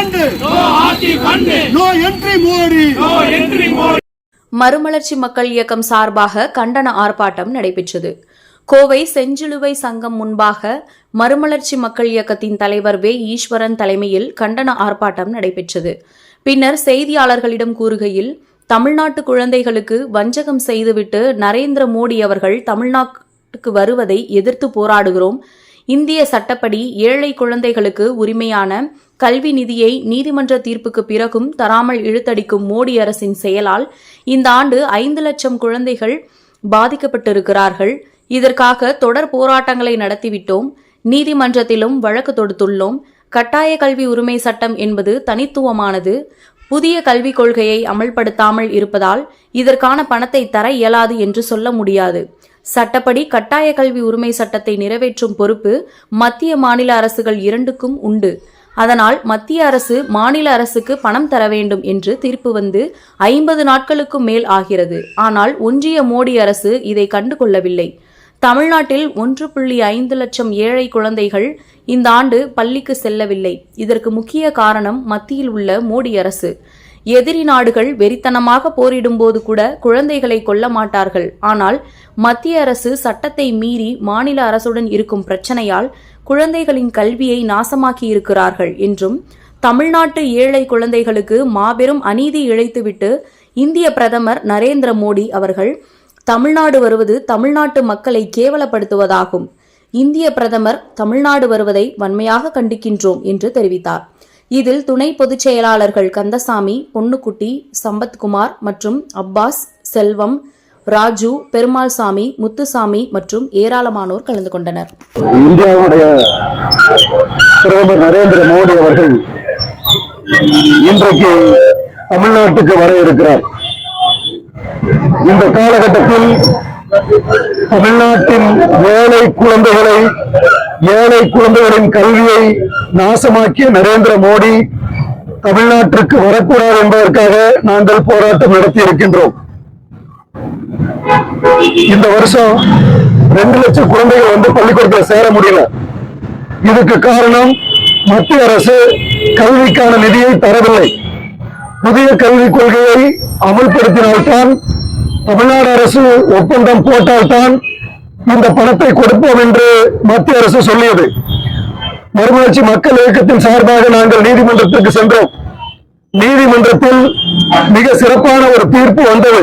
Fund no RT fund no entry Modi. No entry Modi. மறுமலர்ச்சி மக்கள் இயக்கம் சார்பாக கண்டன ஆர்ப்பாட்டம் நடைபெற்றது. கோவை செஞ்சிலுவை சங்கம் முன்பாக மறுமலர்ச்சி மக்கள் இயக்கத்தின் தலைவர் வே. ஈஸ்வரன் தலைமையில் கண்டன ஆர்ப்பாட்டம் நடைபெற்றது. பின்னர் செய்தியாளர்களிடம் கூறுகையில் தமிழ்நாட்டு குழந்தைகளுக்கு வஞ்சகம் செய்துவிட்டு நரேந்திர மோடி அவர்கள் தமிழ்நாட்டுக்கு வருவதை எதிர்த்து போராடுகிறோம். இந்திய சட்டப்படி ஏழை குழந்தைகளுக்கு உரிமையான கல்வி நிதியை நீதிமன்ற தீர்ப்புக்கு பிறகும் தராமல் இழுத்தடிக்கும் மோடி அரசின் செயலால் இந்த ஆண்டு ஐந்து லட்சம் குழந்தைகள் பாதிக்கப்பட்டிருக்கிறார்கள். இதற்காக தொடர் போராட்டங்களை நடத்திவிட்டோம். நீதிமன்றத்திலும் வழக்கு தொடுத்துள்ளோம். கட்டாய கல்வி உரிமை சட்டம் என்பது தனித்துவமானது. புதிய கல்விக் கொள்கையை அமல்படுத்தாமல் இருப்பதால் இதற்கான பணத்தை தர இயலாது என்று சொல்ல முடியாது. சட்டப்படி கட்டாய கல்வி உரிமை சட்டத்தை நிறைவேற்றும் பொறுப்பு மத்திய மாநில அரசுகள் இரண்டுக்கும் உண்டு. அதனால் மத்திய அரசு மாநில அரசுக்கு பணம் தர வேண்டும் என்று தீர்ப்பு வந்து ஐம்பது நாட்களுக்கும் மேல் ஆகிறது. ஆனால் ஒன்றிய மோடி அரசு இதை கண்டுகொள்ளவில்லை. தமிழ்நாட்டில் ஒன்று புள்ளி ஐந்து லட்சம் ஏழை குழந்தைகள் இந்த ஆண்டு பள்ளிக்கு செல்லவில்லை. இதற்கு முக்கிய காரணம் மத்தியில் உள்ள மோடி அரசு. எதிரி நாடுகள் வெறித்தனமாக போரிடும்போது கூட குழந்தைகளை கொல்ல மாட்டார்கள். ஆனால் மத்திய அரசு சட்டத்தை மீறி மாநில அரசுடன் இருக்கும் பிரச்சனையால் குழந்தைகளின் கல்வியை நாசமாக்கி இருக்கிறார்கள் என்றும் தமிழ்நாட்டு ஏழை குழந்தைகளுக்கு மாபெரும் அநீதி இழைத்துவிட்டு இந்திய பிரதமர் நரேந்திர மோடி அவர்கள் தமிழ்நாடு வருவது தமிழ்நாட்டு மக்களை கேவலப்படுத்துவதாகும். இந்திய பிரதமர் தமிழ்நாடு வருவதை வன்மையாக கண்டிக்கின்றோம் என்று தெரிவித்தார். இதில் துணை பொதுச் செயலாளர்கள் கந்தசாமி பொன்னுக்குட்டி சம்பத்குமார் மற்றும் அப்பாஸ் செல்வம் ராஜு பெருமாள் சாமி முத்துசாமி மற்றும் ஏராளமானோர் கலந்து கொண்டனர். இந்தியாவுடைய பிரதமர் நரேந்திர மோடி அவர்கள் இன்றைக்கு தமிழ்நாட்டுக்கு வர இருக்கிறார். இந்த காலகட்டத்தில் தமிழ்நாட்டின் ஏழை குழந்தைகளை ஏழை குழந்தைகளின் கல்வியை நாசமாக்கிய நரேந்திர மோடி தமிழ்நாட்டிற்கு வரக்கூடாது என்பதற்காக நாங்கள் போராட்டம் நடத்தி இருக்கின்றோம் இந்த வருஷம் ரெண்டு லட்சம் குழந்தைகள் வந்து பள்ளிக்கூடத்தில் சேர முடியல. இதுக்கு காரணம் மத்திய அரசு கல்விக்கான நிதியை தரவில்லை. புதிய கல்விக் கொள்கையை அமல்படுத்தினால்தான் தமிழ்நாடு அரசு ஒப்பந்தம் போட்டால்தான் இந்த பணத்தை கொடுப்போம் என்று மத்திய அரசு சொல்லியது. மறுமலர்ச்சி மக்கள் இயக்கத்தின் சார்பாக நாங்கள் நீதிமன்றத்திற்கு சென்றோம். நீதிமன்றத்தில் மிக சிறப்பான ஒரு தீர்ப்பு வந்தது.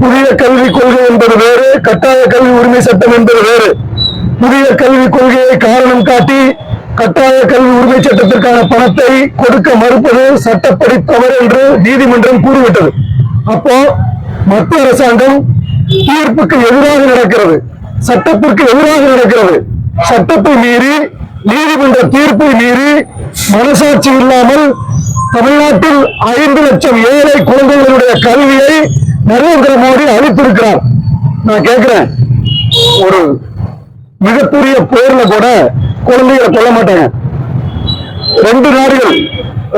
புதிய கல்விக் கொள்கை என்பது வேறு கட்டாய கல்வி உரிமை சட்டம் என்பது வேறு. புதிய கல்விக் கொள்கையை காரணம் காட்டி கட்டாய கல்வி உரிமை சட்டத்திற்கான பணத்தை கொடுக்க மறுப்பது சட்டப்படி தவறு என்று நீதிமன்றம் கூறிவிட்டது. அப்போ மத்திய அரசாங்கம் தீர்ப்புக்கு எதிராக நடக்கிறது. சட்டத்திற்கு எதிராக நடக்கிறது. சட்டத்தை மீறி நீதிமன்ற தீர்ப்பை மீறி மனசாட்சி இல்லாமல் தமிழ்நாட்டில் ஐந்து லட்சம் ஏழை குழந்தைகளுடைய கல்வியை நரேந்திர மோடி அளித்திருக்கிறார். நான் கேட்கிறேன் ஒரு மிகப்பெரிய போர்ல கூட குழந்தைகளை கொல்ல மாட்டாங்க. ரெண்டு நாடுகள்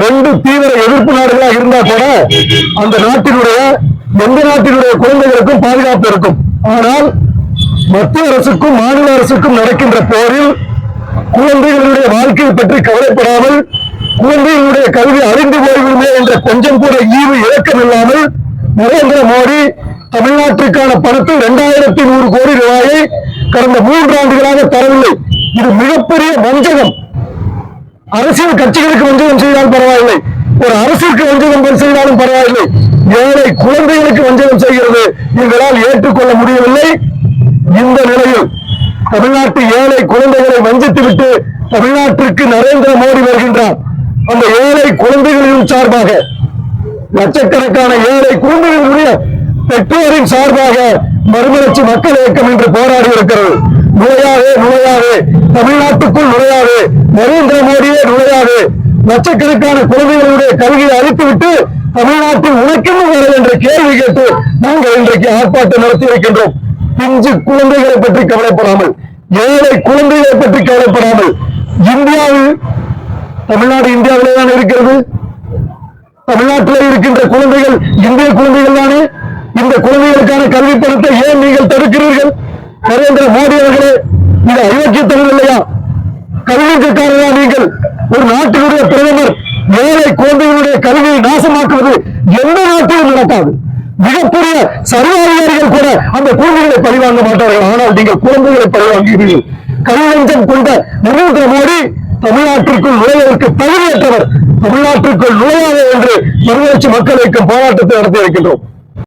ரெண்டு தீவிர எதிர்ப்பு நாடுகளா இருந்தா கூட அந்த நாட்டினுடைய எந்த நாட்டினுடைய குழந்தைகளுக்கும் பாதுகாப்பு இருக்கும். ஆனால் மத்திய அரசுக்கும் மாநில அரசுக்கும் நடக்கின்ற போரில் குழந்தைகளுடைய வாழ்க்கையை பற்றி கவலைப்படாமல் குழந்தைகளுடைய கல்வி அறிந்து போய்விடுமே என்ற கொஞ்சம் கூட ஈவு இறக்கம் இல்லாமல் நரேந்திர மோடி தமிழ்நாட்டிற்கான பணத்தை இரண்டாயிரத்தி நூறு கோடி ரூபாயை கடந்த மூன்று ஆண்டுகளாக தரவில்லை. இது மிகப்பெரிய வஞ்சகம். அரசியல் கட்சிகளுக்கு வஞ்சகம் செய்தால் பரவாயில்லை. ஒரு அரசுக்கு வஞ்சகம் செய்தாலும் பரவாயில்லை. ஏழை குழந்தைகளுக்கு வஞ்சகம் செய்கிறது. எங்களால் ஏற்றுக்கொள்ள முடியவில்லை. தமிழ்நாட்டு ஏழை குழந்தைகளை வஞ்சித்துவிட்டு தமிழ்நாட்டிற்கு நரேந்திர மோடி வருகின்றார். அந்த ஏழை குழந்தைகளின் சார்பாக லட்சக்கணக்கான ஏழை குழந்தைகளுடைய பெற்றோரின் சார்பாக மறுமலர்ச்சி மக்கள் இயக்கம் என்று போராடி இருக்கிறது நுழையாவே நுழையாவே தமிழ்நாட்டுக்குள் நுழையாவே நரேந்திர மோடியே நுழையாவே லட்சக்கணக்கான குழந்தைகளுடைய கல்வியை அழித்துவிட்டு தமிழ்நாட்டில் உனக்கென்ன வேலை என்ற கேள்வி கேட்டு நாங்கள் இன்றைக்கு ஆர்ப்பாட்டம் நடத்தி இருக்கின்றோம் பிஞ்சு குழந்தைகளை பற்றி கவலைப்படாமல் ஏழை குழந்தைகளை பற்றி கவலைப்படாமல் இந்தியாவில் தமிழ்நாடு இந்தியாவிலே தான் இருக்கிறது? தமிழ்நாட்டில் இருக்கின்ற குழந்தைகள் இந்திய குழந்தைகள் தானே? இந்த குழந்தைகளுக்கான கல்வி பணத்தை ஏன் நீங்கள் தடுக்கிறீர்கள்? நரேந்திர மோடி அவர்களே இது அயோக்கியத்தனம் இல்லையா? கல்விக்காரரா நீங்கள்? ஒரு நாட்டினுடைய பிரதமர் ஏழை குழந்தைகளுடைய கல்வியை நாசமாக்குவது எந்த நாட்டிலும் நடக்காது. மிகப்பெரிய சர்வாதிகாரிகள் கூட அந்த குழந்தைகளை பழிவாங்க மாட்டார்கள். ஆனால் நீங்கள் குழந்தைகளை பழிவாங்குகிறீர்கள் கல்வஞ்சம் கொண்ட நரேந்திர மோடி தமிழ்நாட்டிற்குள் நுழைவதற்கு தகுதியற்றவர். தமிழ்நாட்டிற்குள் நுழையாது என்று மறுமலர்ச்சி மக்கள் இயக்கம் போராட்டத்தை நடத்தி இருக்கின்றோம்.